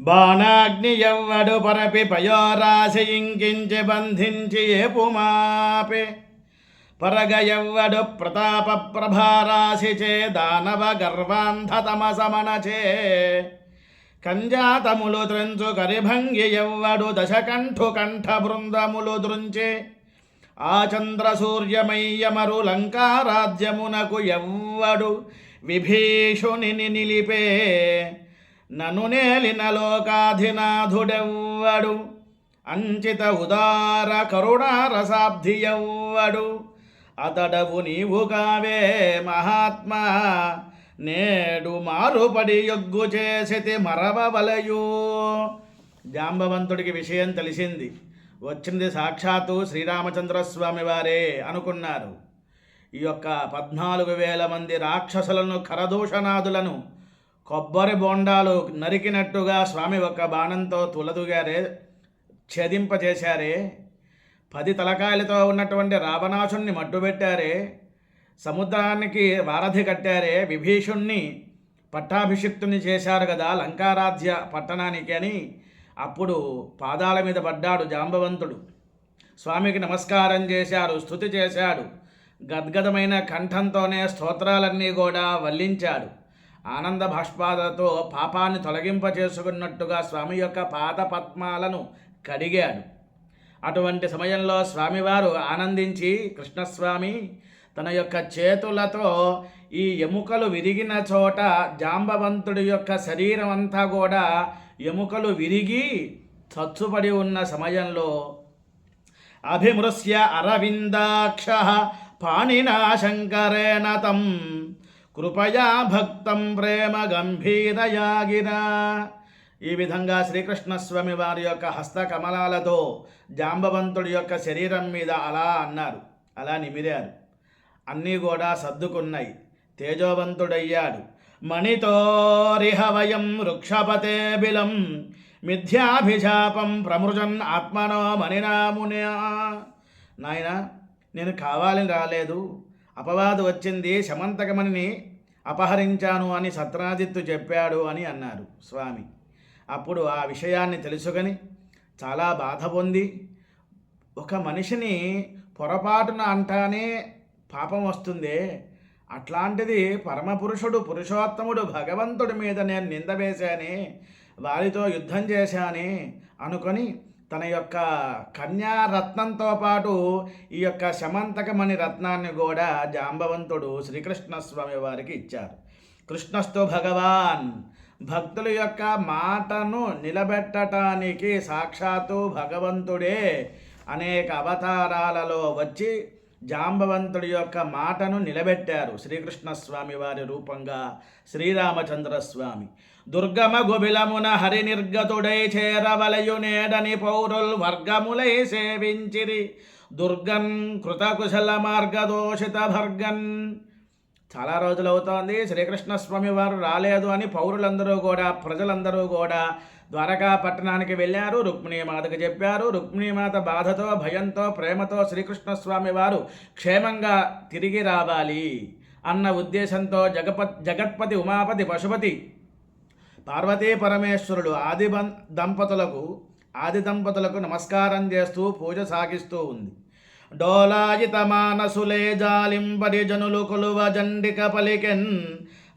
బాణాగ్ని ఎవ్వడు పరపి పయోరాశి ఇంకించి బంధించి ఏపుమాపే. పరగ ఎవ్వడు ప్రతాప ప్రభారాశి చే దానవ గర్వాంధతమసమనచే కంజాతములు త్రెంచు కరిభంగి ఎవ్వడు దశకంఠు కంఠ బృందములు దృంచే. ఆ చంద్ర సూర్యమయ్యమరు లంకారాజ్యమునకు ఎవ్వడు విభీషుని నిలిపే. నను నేలిన లోకాధినాథుడెవ్వడు? అంచిత ఉదార కరుణారసాబ్ధి ఎవ్వడు అతడవు నీవు కావే మహాత్మా నేడు మారుపడి యొగ్గు చేసితి మరవవలయు. జాంబవంతుడికి విషయం తెలిసింది. వచ్చింది సాక్షాత్తు శ్రీరామచంద్రస్వామి వారే అనుకున్నారు. ఈ యొక్క పద్నాలుగు వేల మంది రాక్షసులను కరదూషణాదులను కొబ్బరి బోండాలు నరికినట్టుగా స్వామి ఒక బాణంతో తులదుగారే ఛేదింపజేశారే. పది తలకాయలతో ఉన్నటువంటి రావణాసుణ్ణి మట్టుబెట్టారే. సముద్రానికి వారధి కట్టారే. విభీషుణ్ణి పట్టాభిషిక్తుని చేశారు కదా లంకారాధ్య పట్టణానికి అని అప్పుడు పాదాల మీద పడ్డాడు జాంబవంతుడు. స్వామికి నమస్కారం చేశాడు స్థుతి చేశాడు. గద్గదమైన కంఠంతోనే స్తోత్రాలన్నీ కూడా వల్లించాడు. ఆనంద భాష్పాలతో పాపాన్ని తొలగింప చేసుకున్నట్టుగా స్వామి యొక్క పాదపద్మాలను కడిగాడు. అటువంటి సమయంలో స్వామివారు ఆనందించి కృష్ణస్వామి తన యొక్క చేతులతో ఈ ఎముకలు విరిగిన చోట జాంబవంతుడి యొక్క శరీరం అంతా కూడా ఎముకలు విరిగి చచ్చుపడి ఉన్న సమయంలో అభిమృశ్య అరవిందాక్ష పాణినా శంకరేణ తం కృపయా భక్తం ప్రేమ గంభీరయాగిరా ఈ విధంగా శ్రీకృష్ణస్వామి వారి యొక్క హస్త కమలాలతో జాంబవంతుడి యొక్క శరీరం మీద అలా అన్నారు. అలా నిమిరారు. అన్నీ కూడా సర్దుకున్నాయి. తేజోవంతుడయ్యాడు. మణితోరిహవయం వృక్షపతే బిలం మిథ్యాభిశాపం ప్రమృజన్ ఆత్మనో మణినామున్యా నాయన నేను కావాలని రాలేదు. అపవాదు వచ్చింది శమంతకమణిని అపహరించాను అని సత్రాజిత్తు చెప్పాడు అని అన్నారు స్వామి. అప్పుడు ఆ విషయాన్ని తెలుసుకొని చాలా బాధ పొంది ఒక మనిషిని పొరపాటున అంటానే పాపం వస్తుందే అట్లాంటిది పరమపురుషుడు పురుషోత్తముడు భగవంతుడి మీద నేను నింద వేశానే వారితో యుద్ధం చేశానే అనుకొని తన యొక్క కన్యారత్నంతో పాటు ఈ యొక్క శమంతకమణి రత్నాన్ని కూడా జాంబవంతుడు శ్రీకృష్ణస్వామి వారికి ఇచ్చారు. కృష్ణస్తు భగవాన్ భక్తుల యొక్క మాటను నిలబెట్టటానికి సాక్షాత్తు భగవంతుడే అనేక అవతారాలలో వచ్చి జాంబవంతుడి యొక్క మాటను నిలబెట్టారు శ్రీకృష్ణస్వామి వారి రూపంగా శ్రీరామచంద్ర స్వామి దుర్గమ గుబిలమున హరి నిర్గతుడై చేరవలయునేడని పౌరుల్ వర్గములై సేవించిరి. దుర్గం కృతకుశల మార్గదోషిత భర్గన్ చాలా రోజులు అవుతోంది శ్రీకృష్ణస్వామి వారు రాలేదు అని పౌరులందరూ కూడా ప్రజలందరూ కూడా ద్వారకా పట్టణానికి వెళ్ళారు. రుక్మిణీమాతకు చెప్పారు. రుక్మిణీమాత బాధతో భయంతో ప్రేమతో శ్రీకృష్ణస్వామి వారు క్షేమంగా తిరిగి రావాలి అన్న ఉద్దేశంతో జగపత్ జగత్పతి ఉమాపతి పశుపతి పార్వతీ పరమేశ్వరుడు ఆది దంపతులకు ఆది దంపతులకు నమస్కారం చేస్తూ పూజ సాగిస్తూ ఉంది. డోలాజిత మానసులే జాలింపడి జనులు కొలువ జండిక పలికెన్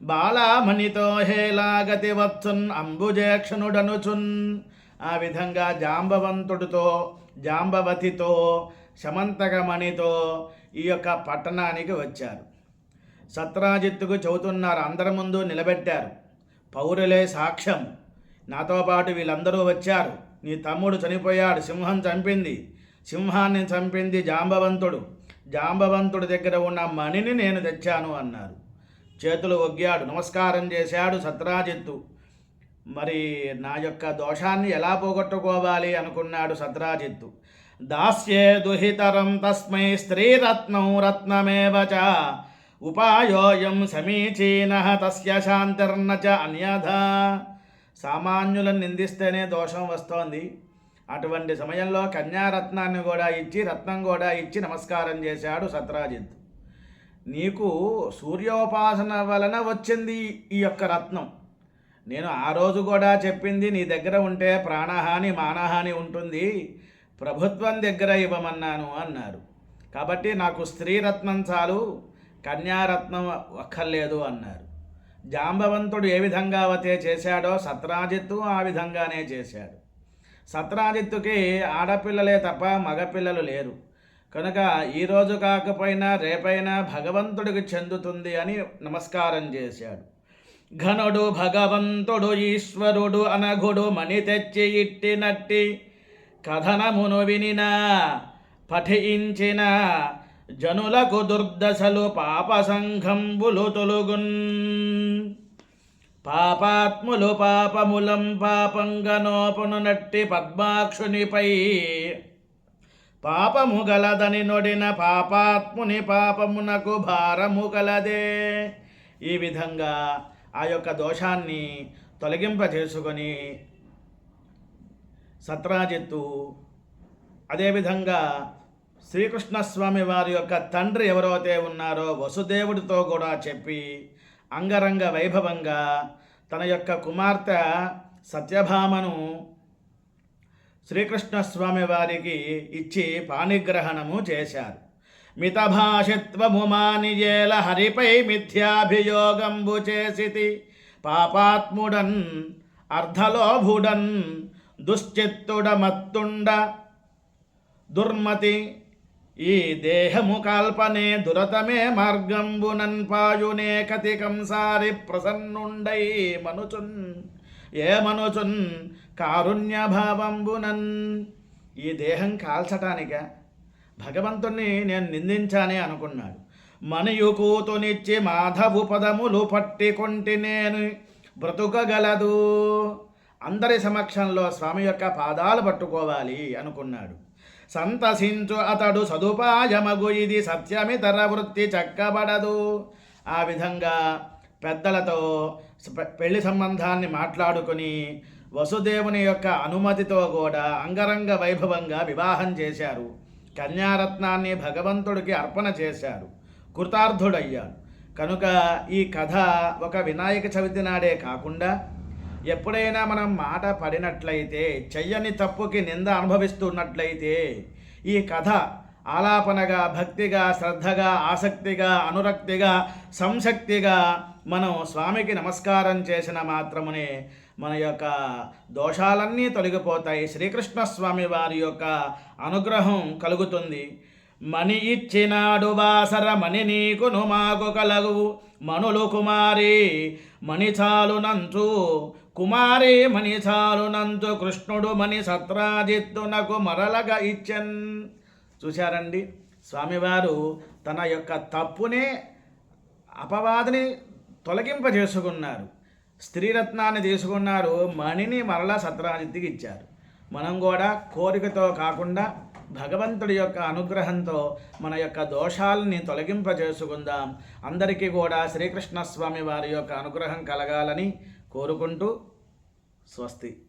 బాలామణితో హేలాగతి వత్సున్ అంబుజేక్షణుడనుచున్. ఆ విధంగా జాంబవంతుడితో జాంబవతితో శమంతకమణితో ఈ యొక్క పట్టణానికి వచ్చారు. సత్రాజిత్తుకు చెబుతున్నారు అందరి ముందు నిలబెట్టారు. పౌరులే సాక్ష్యం. నాతో పాటు వీళ్ళందరూ వచ్చారు. నీ తమ్ముడు చనిపోయాడు సింహం చంపింది. సింహాన్ని చంపింది జాంబవంతుడు. జాంబవంతుడి దగ్గర ఉన్న మణిని నేను తెచ్చాను అన్నారు. చేతులు ఒగ్గాడు నమస్కారం చేశాడు సత్రాజిత్తు. మరి నా యొక్క దోషాన్ని ఎలా పోగొట్టుకోవాలి అనుకున్నాడు సత్రాజిత్తు. దాస్యే దుహితరం తస్మై స్త్రీరత్నం రత్నమేవ చ. ఉపాయోయం సమీచీన తస్య శాంతిర్న చ అన్యథ. సామాన్యులను నిందిస్తేనే దోషం వస్తోంది. అటువంటి సమయంలో కన్యారత్నాన్ని కూడా ఇచ్చి రత్నం కూడా ఇచ్చి నమస్కారం చేశాడు సత్రాజిత్ నీకు సూర్యోపాసన వలన వచ్చింది ఈ యొక్క రత్నం. నేను ఆ రోజు కూడా చెప్పింది నీ దగ్గర ఉంటే ప్రాణహాని మానహాని ఉంటుంది. ప్రభుత్వం దగ్గర ఇవ్వమన్నాను అన్నారు. కాబట్టి నాకు స్త్రీరత్నం చాలు కన్యారత్నం ఒక్కర్లేదు అన్నారు. జాంబవంతుడు ఏ విధంగా అవతే చేశాడో సత్రాజిత్తు ఆ విధంగానే చేశాడు. సత్రాజిత్తుకి ఆడపిల్లలే తప్ప మగపిల్లలు లేరు. కనుక ఈరోజు కాకపోయినా రేపైనా భగవంతుడికి చెందుతుంది అని నమస్కారం చేశాడు. ఘనుడు భగవంతుడు ఈశ్వరుడు అనఘుడు మణి తెచ్చి ఇట్టినట్టి కథనమును వినిన పఠించిన జనులకు దుర్దశలు పాప సంఘంబులు తొలుగున్. పాపాత్ములు పాపములం పాపంగనోపును నట్టి పద్మాక్షునిపై పాపము గలదని నొడిన పాపాత్ముని పాపమునకు భారము గలదే. ఈ విధంగా ఆ యొక్క దోషాన్ని తొలగింపజేసుకొని సత్రాజిత్తు అదేవిధంగా శ్రీకృష్ణస్వామి వారి యొక్క తండ్రి ఎవరైతే ఉన్నారో వసుదేవుడితో కూడా చెప్పి అంగరంగ వైభవంగా తన యొక్క కుమార్తె సత్యభామను శ్రీకృష్ణస్వామి వారికి ఇచ్చి పాణిగ్రహణము చేశారు. మితభాషిత్వము మానియేల హరిపై మిథ్యాభియోగంబు చేసితి. పాపాత్ముడన్ అర్ధలోభుడన్ దుశ్చిత్తుడ మత్తుండ దుర్మతి ఈ దేహము కాల్పనే దురతమే మార్గంబునన్ పాయునే కతి కంసారి ప్రసన్నుండై మనుచున్ ఏ కారుణ్యభావంబునన్. కారుణ్య భావంబునన్ ఈ దేహం కాల్చటానిక భగవంతుణ్ణి నేను నిందించానే అనుకున్నాడు. మనయు కూతునిచ్చి మాధవు పదములు పట్టికొంటి నేను బ్రతుకగలదు. అందరి సమక్షంలో స్వామి యొక్క పాదాలు పట్టుకోవాలి అనుకున్నాడు. సంతసించు అతడు సదుపాయమగు ఇది సత్యమితర వృత్తి చక్కబడదు. ఆ విధంగా పెద్దలతో పెళ్ళి సంబంధాన్ని మాట్లాడుకొని వసుదేవుని యొక్క అనుమతితో కూడా అంగరంగ వైభవంగా వివాహం చేశారు. కన్యారత్నాన్ని భగవంతుడికి అర్పణ చేశారు. కృతార్థుడయ్యాడు. కనుక ఈ కథ ఒక వినాయక చవితి నాడే కాకుండా ఎప్పుడైనా మనం మాట పడినట్లయితే చెయ్యని తప్పుకి నింద అనుభవిస్తున్నట్లయితే ఈ కథ ఆలాపనగా భక్తిగా శ్రద్ధగా ఆసక్తిగా అనురక్తిగా సంశక్తిగా మనం స్వామికి నమస్కారం చేసిన మాత్రమునే మన యొక్క దోషాలన్నీ తొలగిపోతాయి. శ్రీకృష్ణ స్వామి వారి యొక్క అనుగ్రహం కలుగుతుంది. మణి ఇచ్చినాడు వాసర మణి నీకును మాకు కలగు. మణులు కుమారి మణి చాలునంచు. కుమారి మణిచాలునంచు కృష్ణుడు మణి సత్రాజిత్తునకు మరలగా ఇచ్చన్. చూశారండి. స్వామివారు తన యొక్క తప్పునే అపవాదిని తొలగింపజేసుకున్నారు. స్త్రీరత్నాన్ని తీసుకున్నారు మణిని మరలా సత్రాజిత్తికి ఇచ్చారు. మనం కూడా కోరికతో కాకుండా భగవంతుడి యొక్క అనుగ్రహంతో మన యొక్క దోషాలని తొలగింపజేసుకుందాం. అందరికీ కూడా శ్రీకృష్ణ స్వామి వారి యొక్క అనుగ్రహం కలగాలని కోరుకుంటూ స్వస్తి.